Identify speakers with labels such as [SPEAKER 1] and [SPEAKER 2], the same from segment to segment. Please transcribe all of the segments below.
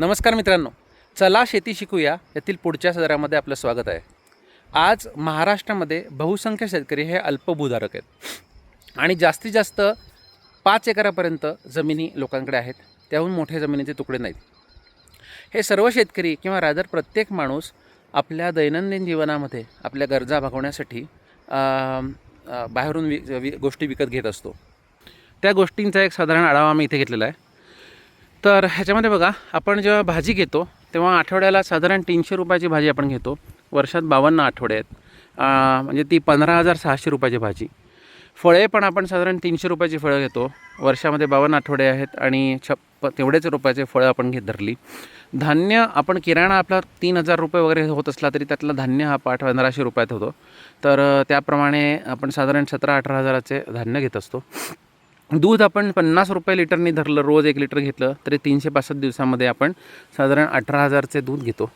[SPEAKER 1] नमस्कार मित्रांनो. चला शेती शिकूया. यातील पुढच्या सदरामध्ये आपलं स्वागत आहे. आज महाराष्ट्रामध्ये बहुसंख्य शेतकरी हे अल्पभूधारक आहेत. आणि जास्तीत जास्त पाच एकरापर्यंत जमिनी लोकांकडे आहेत. त्याहून मोठ्या जमिनीचे तुकडे नाहीत. हे सर्व शेतकरी किंवा रादर प्रत्येक माणूस आपल्या दैनंदिन जीवनामध्ये आपल्या गरजा भागवण्यासाठी बाहेरून वि वि गोष्टी विकत घेत असतो. त्या गोष्टींचा एक साधारण आढावा आम्ही इथे घेतलेला आहे. तर ह्याच्यामध्ये बघा आपण जेव्हा भाजी घेतो तेव्हा आठवड्याला साधारण तीनशे रुपयाची भाजी आपण घेतो. वर्षात बावन्न आठवडे आहेत. म्हणजे ती पंधरा हजार सहाशे रुपयाची भाजी. फळे पण आपण साधारण तीनशे रुपयाची फळं घेतो. वर्षामध्ये बावन्न आठवडे आहेत आणि छप्प तेवढेच रुपयाचे फळं आपण घेत धरली. धान्य आपण किराणा आपला तीन हजार रुपये वगैरे होत असला तरी त्यातला धान्य हा पाठ पंधराशे रुपयात होतो. तर त्याप्रमाणे आपण साधारण सतरा अठरा हजाराचे धान्य घेत असतो. दूध आपण पन्नास रुपये लिटरनी धरलं रोज एक लिटर घेतलं तरी तीनशे पासष्ट दिवसामध्ये आपण साधारण अठरा हजारचे दूध घेतो.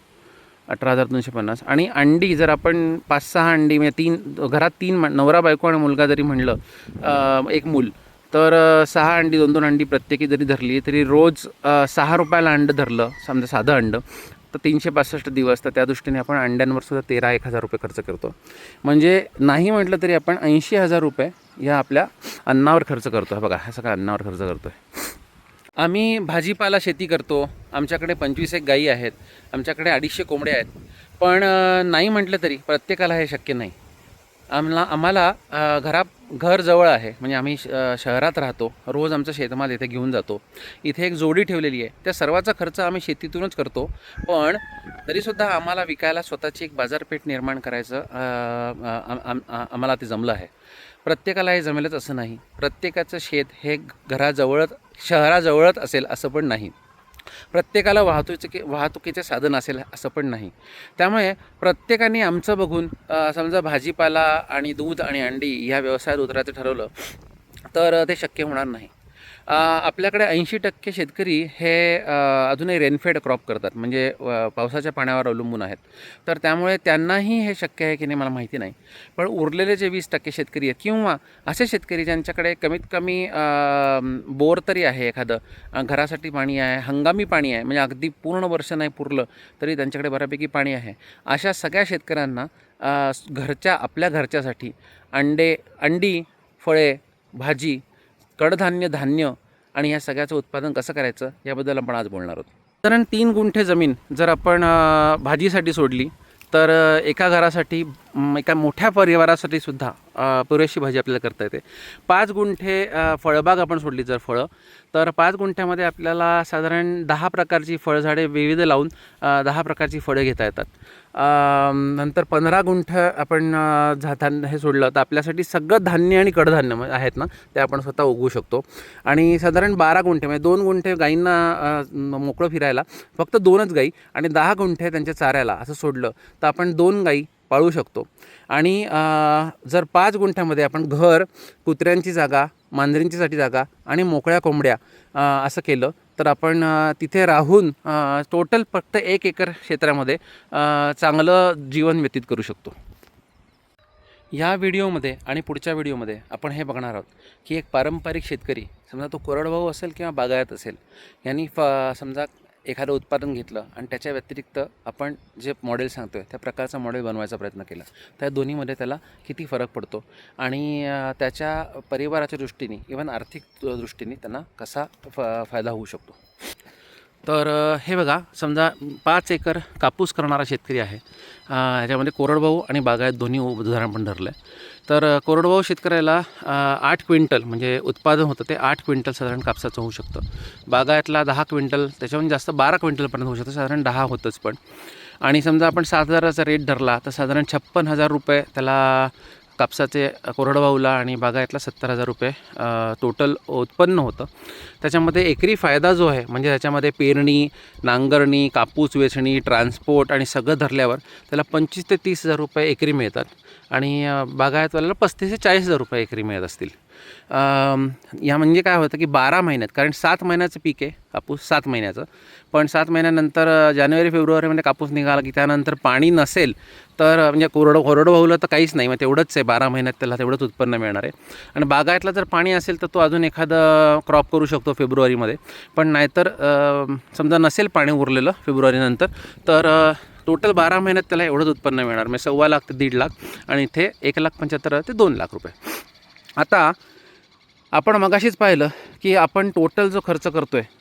[SPEAKER 1] अठरा हजार दोनशे पन्नास. आणि अंडी जर आपण पाच सहा अंडी म्हणजे तीन घरात तीन नवरा बायको आणि मुलगा जरी म्हणलं एक मूल तर सहा अंडी दोन दोन अंडी प्रत्येकी जरी धरली तरी रोज सहा रुपयाला अंड धरलं समजा साधं अंड तर तीनशे पासष्ट दिवस तर त्या दृष्टीने आपण अंड्यांवर सुद्धा तेरा एक हजार रुपये खर्च करतो. म्हणजे नाही म्हटलं तरी आपण ऐंशी हजार रुपये या आपल्या अन्नावर खर्च करतो आहे बघा हा सगळा अन्नावर खर्च करतो आहे आम्ही भाजीपाला शेती करतो. आमच्याकडे पंचवीस एक गायी आहेत. आमच्याकडे अडीचशे कोंबडे आहेत. पण नाही म्हटलं तरी प्रत्येकाला हे शक्य नाही. आम्हाला आम्हाला घरा घर जवळ आहे. म्हणजे आम्ही श- शहरात राहतो. रोज आमचं शेतमाल इथे घेऊन जातो. इथे एक जोडी ठेवलेली आहे. त्या सर्वाचा खर्च आम्ही शेतीतूनच करतो. पण तरीसुद्धा आम्हाला विकायला स्वतःची एक बाजारपेठ निर्माण करायचं आम्हाला ते जमलं आहे. प्रत्येकाला हे जमेलच असं नाही. प्रत्येकाचं शेत हे घराजवळच शहराजवळच असेल असं पण नाही. प्रत्येकाला वाहतुकीचे वाहतुकीचे साधन असेल असं पण नाही. त्यामुळे प्रत्येकाने आमचं बघून समजा भाजीपाला आणि दूध आणि अंडी ह्या व्यवसायात उतरायचं ठरवलं तर ते शक्य होणार नाही. आपल्याकडे ऐंशी टक्के शेतकरी हे अजूनही रेनफेड क्रॉप करतात. म्हणजे पावसाच्या पाण्यावर अवलंबून आहेत. तर त्यामुळे त्यांनाही हे शक्य आहे की नाही मला माहिती नाही. पण उरलेले जे वीस टक्के शेतकरी आहेत किंवा असे शेतकरी ज्यांच्याकडे कमीत कमी बोर तरी आहे एखादं घरासाठी पाणी आहे हंगामी पाणी आहे म्हणजे अगदी पूर्ण वर्ष नाही पुरलं तरी त्यांच्याकडे बऱ्यापैकी पाणी आहे. अशा सगळ्या शेतकऱ्यांना घरच्या आपल्या घरच्यासाठी अंडे अंडी फळे भाजी कडधान्य धान्य आणि या सगळ्याचं उत्पादन कसं करायचं याबद्दल आपण आज बोलणार आहोत. साधारण तीन गुंठे जमीन जर आपण भाजीसाठी सोडली तर एका घरासाठी एका मोठ्या परिवारासाठी सुद्धा पुरेशी भाजी आपल्याला करता येते. पाच गुंठे फळबाग आपण सोडली जर फळं तर पाच गुंठ्यामध्ये आपल्याला साधारण दहा प्रकारची फळझाडे विविध लावून दहा प्रकारची फळं घेता येतात. नंतर पंधरा गुंठ आपण झा धान्य हे सोडलं तर आपल्यासाठी सगळं धान्य आणि कडधान्य आहेत ना ते आपण स्वतः उगवू शकतो. आणि साधारण बारा गुंठे म्हणजे दोन गुंठे गाईंना मोकळं फिरायला फक्त दोनच गाई आणि दहा गुंठे त्यांच्या चाऱ्याला असं सोडलं तर आपण दोन गाई पाळू शकतो. आणि जर पाच गुंठ्यामध्ये आपण घर कुत्र्यांची जागा मांजरींचीसाठी जागा आणि मोकळ्या कोंबड्या असं केलं तर आपण तिथे राहून टोटल फक्त एक एकर क्षेत्रामध्ये चांगलं जीवन व्यतीत करू शकतो. या व्हिडिओमध्ये आणि पुढच्या व्हिडिओमध्ये आपण हे बघणार आहोत की एक पारंपरिक शेतकरी समजा तो कोरडभाऊ असेल किंवा बागायत असेल यांनी फ समजा एखादं उत्पादन घेतलं आणि त्याच्या व्यतिरिक्त आपण जे मॉडेल सांगतो आहे त्या प्रकारचं मॉडेल बनवायचा प्रयत्न केला. त्या दोन्हीमध्ये त्याला किती फरक पडतो? आणि त्याच्या परिवाराच्या दृष्टीने इवन आर्थिक दृष्टीने त्यांना कसा फ फायदा होऊ शकतो? तर हे बघा समजा पाच एकर कापूस करणारा शेतकरी आहे. ह्याच्यामध्ये कोरडभाऊ आणि बागायत दोन्ही उदाहरण पण धरलं आहे तर कोरडभाऊ शेतकऱ्याला आठ क्विंटल म्हणजे उत्पादन होतं ते आठ क्विंटल साधारण कापसाचं होऊ शकतं. बागायतला दहा क्विंटल त्याच्याहून जास्त बारा क्विंटलपर्यंत होऊ शकतं साधारण दहा होतंच पण. आणि समजा आपण सात हजाराचा रेट धरला तर साधारण छप्पन हजार रुपये त्याला कापसाचे कोरडवाहूला आणि बागायतला सत्तर हजार रुपये टोटल उत्पन्न होतं. त्याच्यामध्ये एकरी फायदा जो आहे म्हणजे त्याच्यामध्ये पेरणी नांगरणी कापूस वेचणी ट्रान्सपोर्ट आणि सगळं धरल्यावर त्याला पंचवीस ते तीस हजार रुपये एकरी मिळतात. आणि बागायतवाल्याला पस्तीस ते चाळीस हजार रुपये एकरी मिळत असतील. या म्हणजे काय होतं की बारा महिन्यात कारण सात महिन्याचं पीक आहे कापूस सात महिन्याचं. पण सात महिन्यानंतर जानेवारी फेब्रुवारीमध्ये कापूस निघाला की त्यानंतर पाणी नसेल तर म्हणजे कोरडं कोरडं भाऊलं तर काहीच नाही. मग तेवढंच आहे बारा महिन्यात त्याला तेवढंच उत्पन्न मिळणार आहे. आणि बागायतला जर पाणी असेल तर तो अजून एखादं क्रॉप करू शकतो फेब्रुवारीमध्ये पण नाहीतर समजा नसेल पाणी उरलेलं फेब्रुवारीनंतर तर टोटल बारा महिन्यात त्याला एवढंच उत्पन्न मिळणार. म्हणजे सव्वा लाख ते दीड लाख आणि इथे एक लाख पंच्याहत्तर ते दोन लाख रुपये. आता आपण मगाशीच पाहिलं की आपण टोटल जो खर्च करतो आहे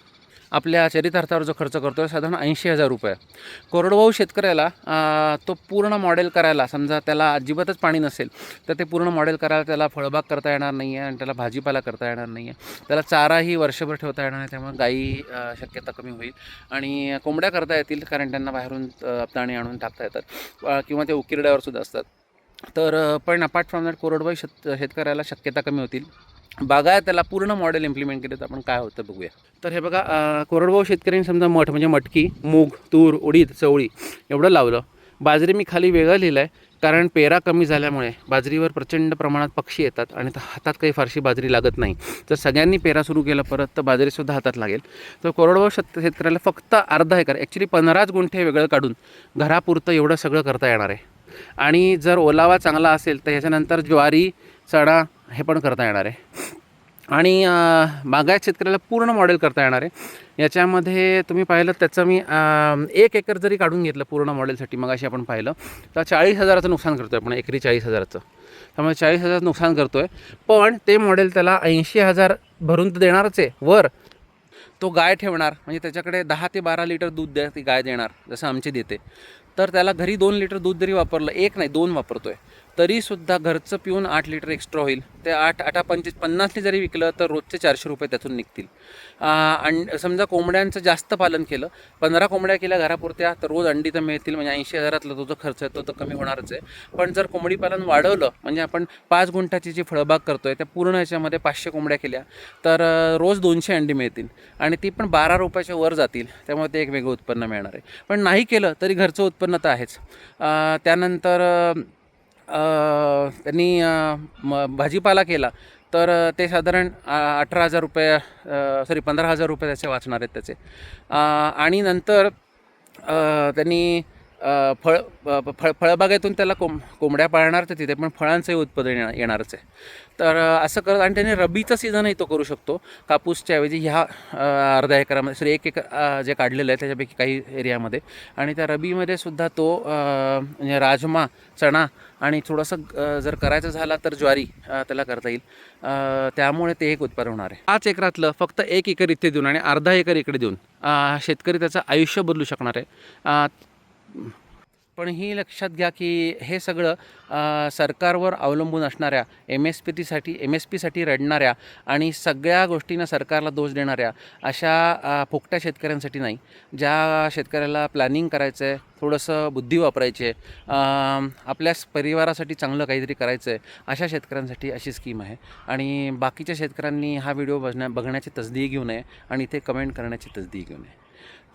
[SPEAKER 1] आपल्या चरितार्थावर जो खर्च करतो आहे साधारण ऐंशी हजार रुपये. कोरडवाहू शेतकऱ्याला तो पूर्ण मॉडेल करायला समजा त्याला अजिबातच पाणी नसेल तर ते पूर्ण मॉडेल करायला त्याला फळबाग करता येणार नाही आहे आणि त्याला भाजीपाला करता येणार नाही आहे त्याला चाराही वर्षभर ठेवता येणार नाही त्यामुळे गाई शक्यता कमी होईल. आणि कोंबड्या करता येतील कारण त्यांना बाहेरून अ, दाणे आणून टाकता येतात किंवा ते उकिरड्यावर सुद्धा असतात. तर पण अपार्ट फ्रॉम दॅट कोरडवाई शेत शेतकऱ्याला शक्यता कमी होतील. बागायत त्याला पूर्ण मॉडेल इम्प्लिमेंट केलं तर आपण काय होतं बघूया. तर हे बघा कोरडवाहू शेतकऱ्यांनी समजा मठ म्हणजे मटकी मूग तूर उडीद चवळी एवढं लावलं. बाजरी मी खाली वेगळं लिहिलं आहे कारण पेरा कमी झाल्यामुळे बाजरीवर प्रचंड प्रमाणात पक्षी येतात आणि हातात काही फारशी बाजरी लागत नाही. जर सगळ्यांनी पेरा सुरू केला परत तर बाजरीसुद्धा हातात लागेल. तर कोरडवाहू शेत शेतकऱ्याला फक्त अर्धा एकर ॲक्च्युली पंधराच गुंठे वेगळं काढून घरापुरतं एवढं सगळं करता येणार आहे. आणि जर ओलावा चांगला असेल तर ह्याच्यानंतर ज्वारी चणा हे पण करता येणार आहे. आणि बागायत शेतकऱ्याला पूर्ण मॉडेल करता येणार आहे. याच्यामध्ये तुम्ही पाहिलं त्याचं मी एक एकर जरी काढून घेतलं पूर्ण मॉडेलसाठी मग अशी आपण पाहिलं तर चाळीस हजाराचं नुकसान करतो आहे आपण एकरी चाळीस हजाराचं. त्यामुळे चाळीस हजाराचं नुकसान करतो आहे पण ते मॉडेल त्याला ऐंशी हजार भरून तर देणारच आहे. वर तो गाय ठेवणार म्हणजे त्याच्याकडे दहा ते बारा लिटर दूध द्या ती गाय देणार जसं आमची देते. तर त्याला घरी दोन लिटर दूध जरी वापरलं एक नाही दोन वापरतो आहे तरीसुद्धा घरचं पिऊन आठ लिटर एक्स्ट्रा होईल. ते आठ आठा पंचवीस पन्नासने जरी विकलं तर रोजचे चारशे रुपये त्यातून निघतील. आणि समजा कोंबड्यांचं जास्त पालन केलं पंधरा कोंबड्या केल्या घरापुरत्या तर रोज अंडी तर मिळतील म्हणजे ऐंशी हजारातला तो जो खर्च आहे तो तर कमी होणारच आहे. पण जर कोंबडी पालन वाढवलं म्हणजे आपण पाच गुंठाची जी फळबाग करतो आहे त्या पूर्ण याच्यामध्ये पाचशे कोंबड्या केल्या तर रोज दोनशे अंडी मिळतील. आणि ती पण बारा रुपयाच्या वर जातील त्यामुळे ते एक वेगळं उत्पन्न मिळणार आहे. पण नाही केलं तरी घरचं उत्पन्न तर आहेच. त्यानंतर त्यांनी म भाजीपाला केला. तर ते साधारण अठरा हजार रुपये सॉरी पंधरा हजार रुपये त्याचे वाचणार आहेत त्याचे. आणि नंतर त्यांनी फळ फळ फळबागेतून त्याला कोंब कोंबड्या पाळणार तर तिथे पण फळांचंही उत्पादन येणार येणारच आहे. तर असं करत आणि त्याने रबीचा सीझनही तो करू शकतो. कापूसच्या ऐवजी ह्या अर्ध्या एकरामध्ये सॉरी एक एकर जे काढलेलं आहे त्याच्यापैकी काही एरियामध्ये. आणि त्या रबीमध्ये सुद्धा तो म्हणजे राजमा चणा आणि थोडंसं जर करायचं झाला तर ज्वारी त्याला करता येईल. त्यामुळे ते एक उत्पादन होणार आहे. पाच एकरातलं फक्त एक एकर इथे देऊन आणि अर्धा एकर इकडे देऊन शेतकरी त्याचं आयुष्य बदलू शकणार आहे. पण ही लक्षात घ्या की हे सगळं सरकारवर अवलंबून असणाऱ्या एम एस पी टीसाठी एम एस पीसाठी रडणाऱ्या आणि सगळ्या गोष्टींना सरकारला दोष देणाऱ्या अशा फुकट्या शेतकऱ्यांसाठी नाही. ज्या शेतकऱ्याला प्लॅनिंग करायचं आहे थोडंसं बुद्धी वापरायची आहे आपल्या परिवारासाठी चांगलं काहीतरी करायचं आहे अशा शेतकऱ्यांसाठी अशी स्कीम आहे. आणि बाकीच्या शेतकऱ्यांनी हा व्हिडिओ बघण्या बघण्याची तसदी घेऊ नये आणि इथे कमेंट करण्याची तसदी घेऊ नये.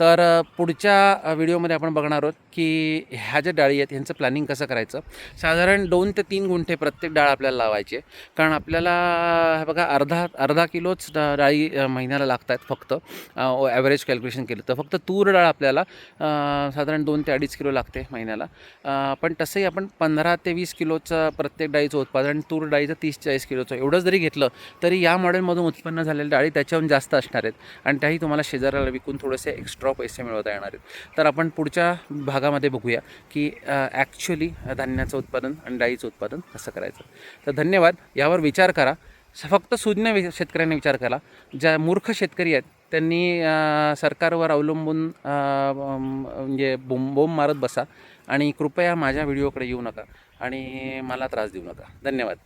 [SPEAKER 1] तर पुढच्या व्हिडिओमध्ये आपण बघणार आहोत की ह्या ज्या डाळी आहेत ह्यांचं प्लॅनिंग कसं करायचं? साधारण दोन ते तीन गुंठे प्रत्येक डाळ आपल्याला लावायची आहे. कारण आपल्याला हे बघा अर्धा अर्धा किलोच डाळी महिन्याला लागत आहेत फक्त ॲव्हरेज कॅल्क्युलेशन केलं तर. फक्त तूर डाळ आपल्याला साधारण दोन ते अडीच किलो लागते महिन्याला. पण तसंही आपण पंधरा ते वीस किलोचं प्रत्येक डाळीचं उत्पादन तूर डाळीचं तीस चाळीस किलोचं एवढं जरी घेतलं तरी या मॉडेलमधून उत्पन्न झालेल्या डाळी त्याच्याहून जास्त असणार आहेत. आणि त्याही तुम्हाला शेजाऱ्याला विकून थोडेसे एक्स्ट्रा पैसे मिळवता येणार आहेत. तर आपण पुढच्या भागामध्ये बघूया की ॲक्च्युली धान्याचं उत्पादन आणि डाळीचं उत्पादन कसं करायचं. तर धन्यवाद. यावर विचार करा. फक्त सुज्ञ वि शेतकऱ्यांनी विचार करा ज्या मूर्ख शेतकरी आहेत त्यांनी सरकारवर अवलंबून म्हणजे बोंबोंब बोंब मारत बसा. आणि कृपया माझ्या व्हिडिओकडे येऊ नका आणि मला त्रास देऊ नका. धन्यवाद.